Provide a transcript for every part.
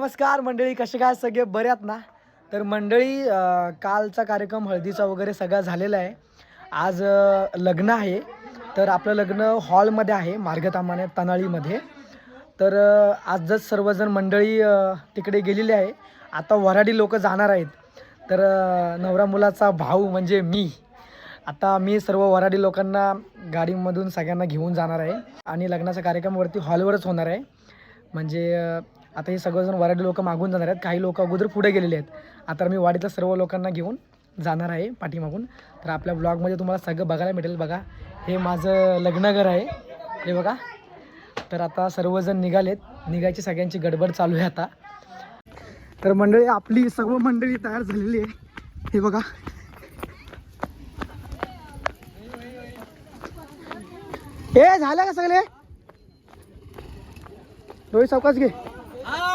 नमस्कार मंडळी कसे काय सगळे? बऱ्यात आहेत ना? तर मंडळी कालचा कार्यक्रम हळदीचा वगैरे सगळा झालेला आहे. आज लग्न आहे. तर आपलं लग्न हॉलमध्ये आहे मार्गतामाने तनाळीमध्ये तर आज आजच सर्वजण मंडळी तिकडे गेलेली आहे. आता वराडी लोक जाणार आहेत. तर नवरा मुलाचा भाऊ म्हणजे मी. आता मी सर्व वराडी लोकांना गाडीमधून सगळ्यांना घेऊन जाणार आहे. आणि लग्नाचा कार्यक्रम वरती हॉलवरच होणार आहे. म्हणजे आता हे सगळेजण वराडी लोक मागून जाणार आहेत. काही लोक अगोदर पुढे गेलेले आहेत. आता मी वाडीतल्या सर्व लोकांना घेऊन जाणार आहे पाठीमागून. तर आपल्या ब्लॉगमध्ये तुम्हाला सगळं बघायला भेटेल बघा. हे माझं लग्नघर आहे. हे बघा. तर आता सर्वजण निघालेत. निघायची सगळ्यांची गडबड चालू आहे आता. तर मंडळी आपली सर्व मंडळी तयार झालेली आहे. हे बघा. हे झालं का सगळे? रोहित सावकाश घे.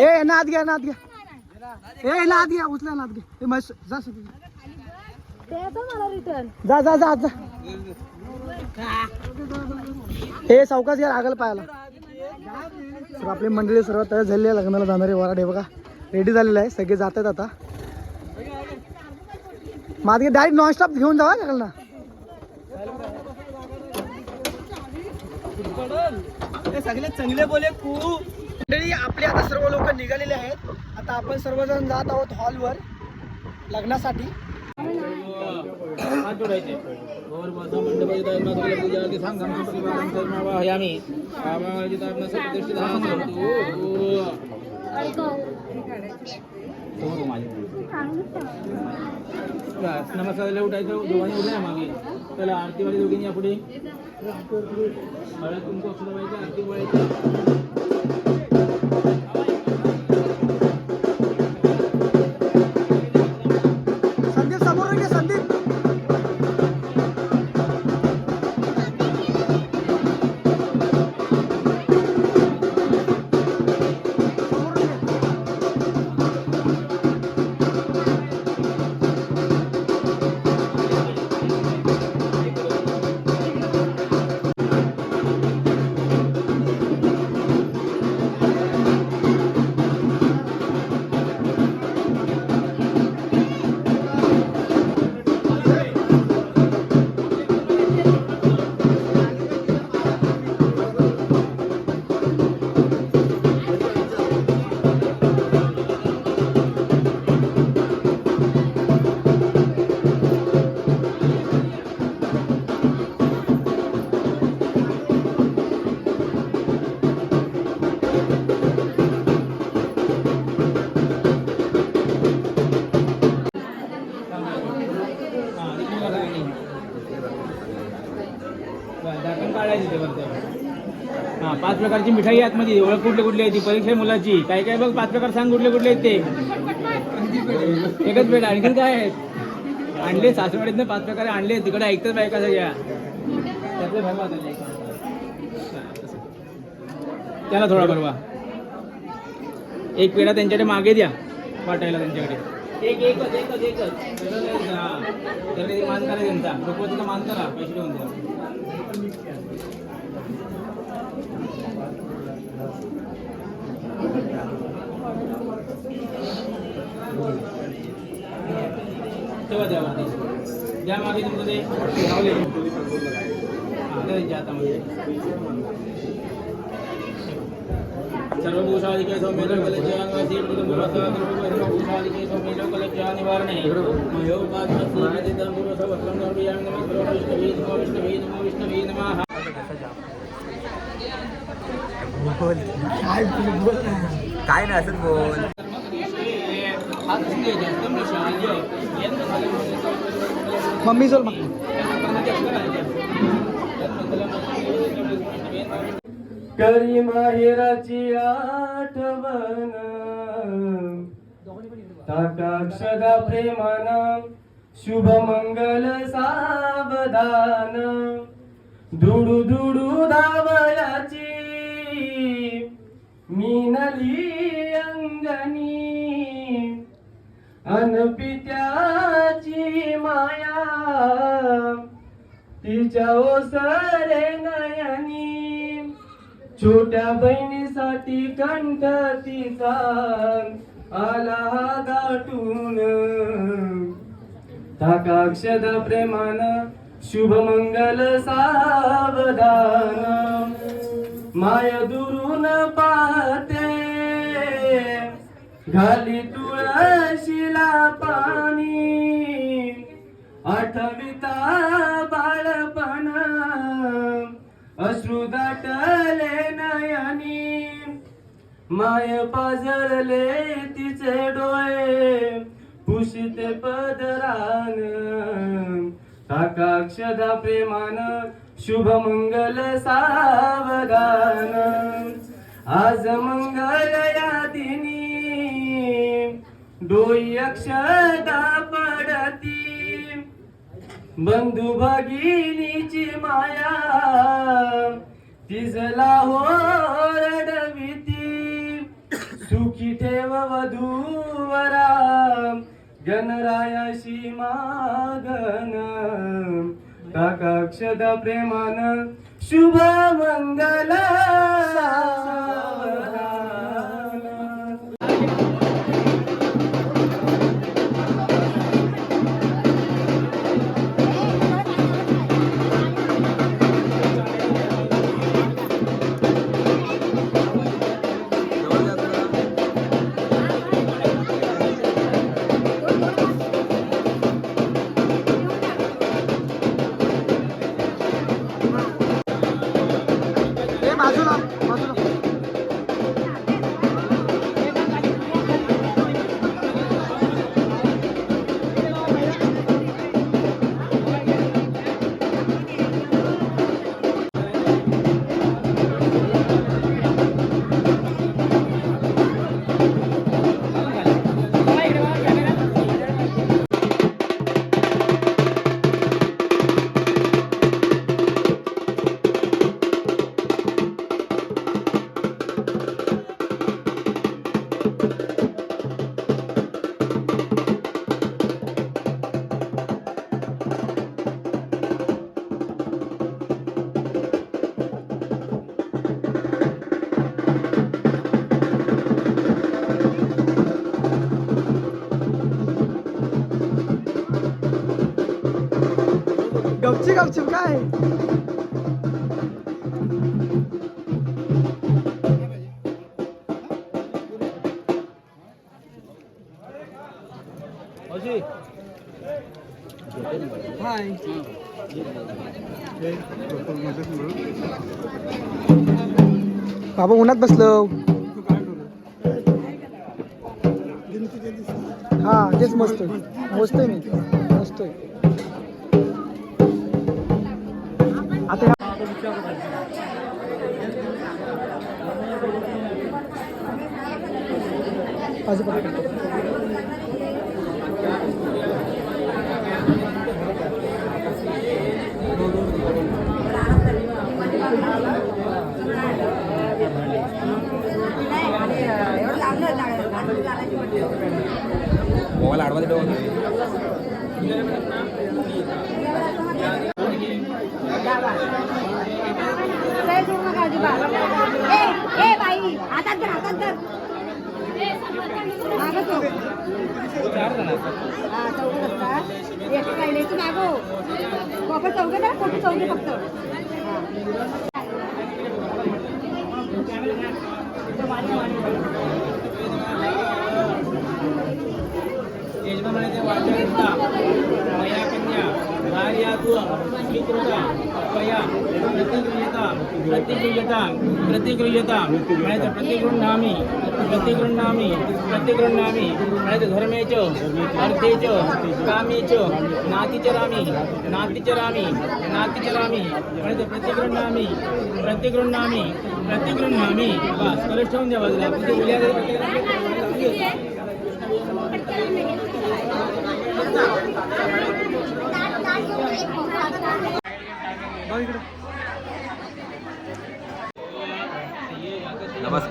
ए नाद घ्या नाद घ्या. ए नाद घ्या उचला नाद घ्या. ए मस्त जा सगळे. जा जा जा जा. ए सावकाश घ्या लागल पायाला सर आपली मंडळी सर्व तयार झालेली आहे. लग्नाला जाणारे वराडे बघा. रेडी झालेलं आहे. सगळे जात आहेत आता. माझे डायरेक्ट नॉनस्टॉप घेऊन जावा लागल ना. सगळे चांगले बोले खूप मंडळी आपले आता सर्व लोक निघालेले आहेत. आता आपण सर्वजण जात आहोत हॉलवर लग्नासाठी. नमस्कार उठायचं दोघांनी मागे त्याला आरतीवाली दोघींनी या पुढे हळद कुंकू अक्षर आरती वळायची हा पाच प्रकारची मिठाई आतमध्ये. ओळख कुठली कुठली आहे ती? परीक्षा आहे मुलाची. काय काय बघ पाच प्रकार सांग कुठले कुठले आहेत ते. एकच बेट आणखीन काय आहेत? आणले सासवडीतनं पाच प्रकार आणले. तिकडे ऐकतच बायका सगळ्या. त्यातले भरवा त्याला थोडा भरवा. एक पेढा त्यांच्याकडे मागे द्या. वाटायला त्यांच्याकडे. एक एकच एकच एकच. मान करा त्यांचा. मान करा. पैसे देऊन द्या. तेव्हा द्या मागे द्या मागे तुमचं ते लावले त्यांच्या हातामध्ये सर्व भूषादिके सौम्यलो कलच्या अंगासी प्रतिमुखता सौम्यलो निवारणे नमः विष्णवे नमः विष्णवे नमः नमः काय नाही असंच बोल. हात पुढे जास्त मिशाळी मम्मी चल मग. करी माहेराची आठवण. ताटाक्षदा प्रेमान शुभ मंगल सावधान. दुडू दुडू धावयाची मीनली अंगणी अनपित्याची माया तिच्या ओसरे नयनी. छोट्या बहिणीसाठी कंठ तिचा आला दाटून टाका अक्षदा प्रेमान शुभ मंगल सावधान. माय दुरून पाहते. घाली तुळशीला पाणी. आठविता बाळपण. अश्रू दाटले नयनी. माय पाजळले तिचे डोळे. पुशिते पदरान. टाकाक्षदा प्रेमान शुभ मंगल सावधान। आज मंगल या दिनी डोई अक्षदा पडती। बंधू भगिनीची माया तिजला हो रडविती सुखी ठेव वधूवरा गणरायाशी मागन। काकाक्षदा प्रेमान शुभ मंगल गपची गपची काय हाय बाबा उन्हात बसलो. हा तेच मस्त. मस्त आहे मी. आता या- बाबा चौघं धर, फोटो चौघे फक्त. यजमानाचे वाचनता कन्या प्रतिगृह्यता प्रतिगृह्यता प्रतिगृह्यता प्रतिगृह्णामि प्रतिगृह्णामी प्रतिगृह्णामी प्रतिगृह्णामी म्हणायचं धर्मे च अर्थे च कामे च नातिचरामी नातिचरामी नातिचरामी म्हणायचं प्रतिगृह्णामी प्रतिगृह्णामी प्रतिगृह्णामी बस कलश ठेवून द्या बाजूला म्हणजे उद्या जर प्रतिगृह्णामी- बघ इकडे.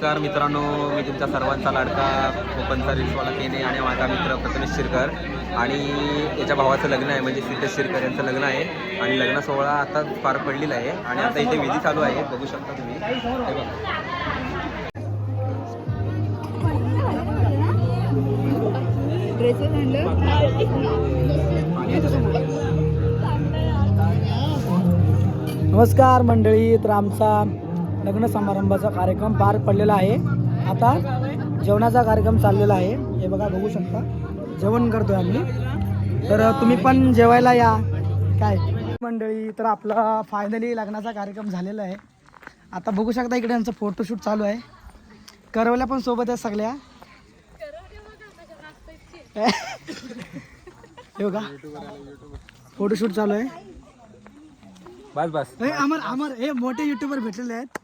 नमस्कार मित्रांनो मी तुमच्या सर्वांचा लाडका कोकणचा रिल्सवाला केने आणि माझा मित्र प्रथमेश शिरकर. आणि याच्या भावाचं लग्न आहे म्हणजे सिद्धेश शिरकर यांचं लग्न आहे. आणि लग्न सोहळा आता पार पडलेला आहे. आणि आता इथे विधी चालू आहे बघू शकता तुम्ही. नमस्कार मंडळी तर आमचा लग्न समारंभाचा कार्यक्रम पार पडलेला आहे. आता जेवणाचा कार्यक्रम चाललेला आहे. हे बघा बघू शकता. जेवण करतोय आम्ही. तर तुम्ही पण जेवायला या. काय? मंडळी तर आपला फायनली लग्नाचा कार्यक्रम झालेला आहे. आता बघू शकता इकडे आमचं फोटोशूट चालू आहे. करवल्या पण सोबत आहे सगळ्या. हे बघा. फोटोशूट चालू आहे. बस बस. अमर अमर हे मोठे युट्यूबर भेटलेले आहेत.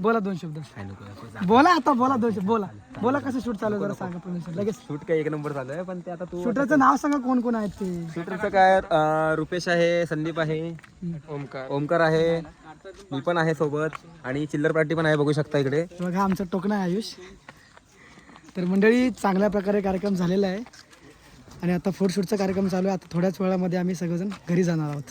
बोला दोन शब्द. बोला आता बोला दोन शब्द. बोला. बोला कसं शूट चालू आहे जरा सांगा परमेश्वर लगेच. शूट काय एक नंबर झालं आहे पण ते आता तू शूटरचं नाव सांगा कोण कोण आहेत ते? शूटरचं काय अं, रुपेश आहे संदीप आहे ओमकार. ओमकार आहे मी पण आहे सोबत आणि चिल्लर पार्टी पण आहे बघू शकता इकडे. बघा आमचं टोकणं आहे आयुष. तर मंडळी चांगल्या प्रकारे कार्यक्रम झालेला आहे. आणि आता फोटोशूटचा कार्यक्रम चालू आहे. आता थोड्याच वेळामध्ये आम्ही सगळेजण घरी जाणार आहोत.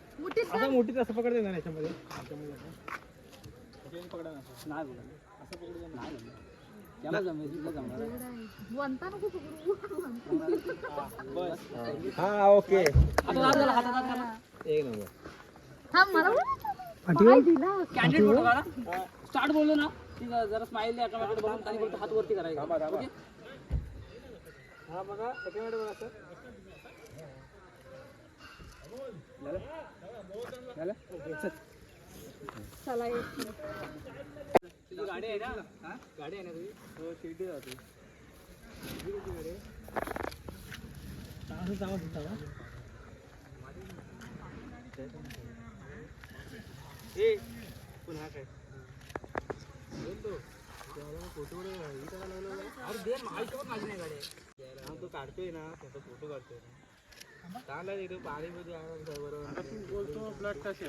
असं मोठीच असं पकडते ना याच्यामध्ये. नाही बोला असं पकडते नाही याला जमेल तुला जमणार हा ओके एक नंबर पाठीवर? स्टार्ट बोललो ना. की जरा स्माईल द्या एकामेकडे बघून आणि फक्त हात वरती करायचा. ओके? हा बघा. सेकंड बघा सर. झालं गाडी आहे ना हा? गाडी ना हो शिर्डी जाते ए पुन्हा काय अरे दे माझ्यासोबत माझी नाही गाडी हा तो काढतोय ना त्याचा फ़ोटो काढतोय ना ચાલે પાણી બધું આવે બરોબર. બોલતો બ્લડ થશે